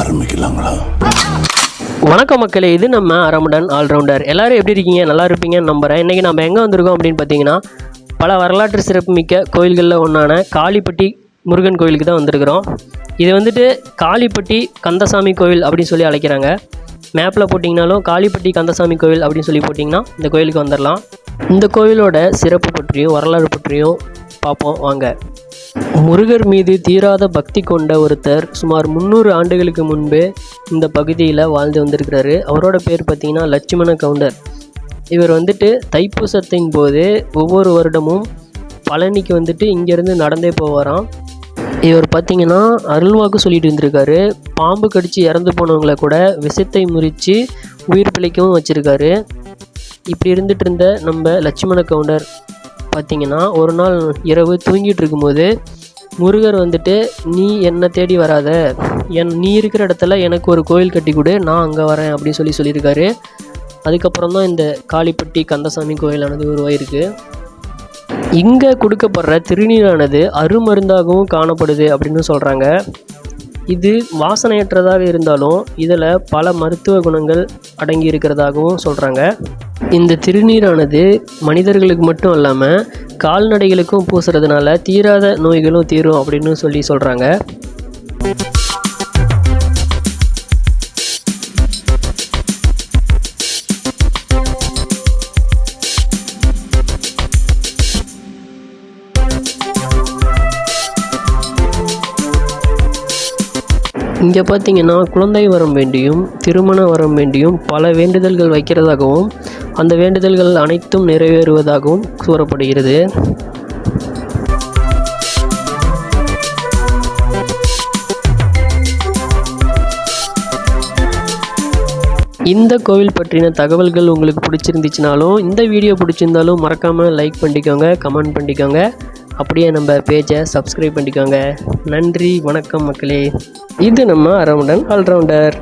ஆரம்பிக்கலாங்களா? வணக்கம் மக்களே இது நம்ம அரமுடன் ஆல்ரவுண்டர். எல்லாரும் எப்படி இருக்கீங்க? நல்லா இருப்பீங்கன்னு நம்புகிறேன் இன்றைக்கி நம்ம எங்கே வந்திருக்கோம் அப்படின்னு பார்த்தீங்கன்னா பல வரலாற்று சிறப்புமிக்க கோயில்களில் ஒன்றான காளிப்பட்டி முருகன் கோயிலுக்கு தான் வந்திருக்கிறோம். இது வந்துட்டு காளிப்பட்டி கந்தசாமி கோயில் அப்படின்னு சொல்லி அழைக்கிறாங்க. மேப்பில் போட்டிங்கனாலும் காளிப்பட்டி கந்தசாமி கோயில் அப்படின்னு சொல்லி போட்டிங்கன்னா இந்த கோயிலுக்கு வந்துடலாம் இந்த கோவிலோட சிறப்பு பற்றியும் வரலாறு பற்றியும் பார்ப்போம் வாங்க. முருகர் மீது தீராத பக்தி கொண்ட ஒருத்தர் சுமார் முந்நூறு ஆண்டுகளுக்கு முன்பே இந்த பகுதியில் வாழ்ந்து வந்திருக்கிறாரு. அவரோட பேர் பார்த்தீங்கன்னா லட்சுமண கவுண்டர். இவர் வந்துட்டு தைப்பூசத்தின் போது ஒவ்வொரு வருடமும் பழனிக்கு வந்துட்டு இங்கேருந்து நடந்தே போவாராம். இவர் பார்த்தீங்கன்னா அருள்வாக்கு சொல்லிட்டு இருந்திருக்காரு. பாம்பு கடித்து இறந்து போனவங்கள கூட விஷத்தை முறித்து உயிர் பிழைக்கவும் வச்சுருக்காரு. இப்படி இருந்துட்டு இருந்த நம்ம லட்சுமண கவுண்டர் பார்த்தீங்கன்னா ஒரு நாள் இரவு தூங்கிட்டு இருக்கும்போது முருகர் வந்துட்டு நீ என்னை தேடி வராத. என் நீ இருக்கிற இடத்துல எனக்கு ஒரு கோயில் கட்டி கொடு. நான் அங்கே வரேன் அப்படின்னு சொல்லி சொல்லியிருக்காரு. அதுக்கப்புறம் தான் இந்த காளிப்பட்டி கந்தசாமி கோயிலானது உருவாயிருக்கு. இங்கே கொடுக்கப்படுற திருநீரானது அருமருந்தாகவும் காணப்படுது அப்படின்னு சொல்கிறாங்க இது வாசனையற்றதாக இருந்தாலும் இதில் பல மருத்துவ குணங்கள் அடங்கி இருக்கிறதாகவும் சொல்கிறாங்க. இந்த திருநீரானது மனிதர்களுக்கு மட்டும் இல்லாமல் கால்நடைகளுக்கும் பூசுறதுனால தீராத நோய்களும் தீரும் அப்படின்னு சொல்லி சொல்கிறாங்க. இங்கே பார்த்தீங்கன்னா குழந்தை வரம் வேண்டியும் திருமண வரம் வேண்டியும் பல வேண்டுதல்கள் வைக்கிறதாகவும் அந்த வேண்டுதல்கள் அனைத்தும் நிறைவேறுவதாகவும் கூறப்படுகிறது. இந்த கோவில் பற்றின தகவல்கள் உங்களுக்கு பிடிச்சிருந்துச்சுனாலும் இந்த வீடியோ பிடிச்சிருந்தாலும் மறக்காமல் லைக் பண்ணிக்கோங்க கமெண்ட் பண்ணிக்கோங்க. அப்படியே நம்ம பேஜை சப்ஸ்கிரைப் பண்ணிக்கோங்க. நன்றி வணக்கம் மக்களே. இது நம்ம அரவுண்டன் ஆல்ரவுண்டர்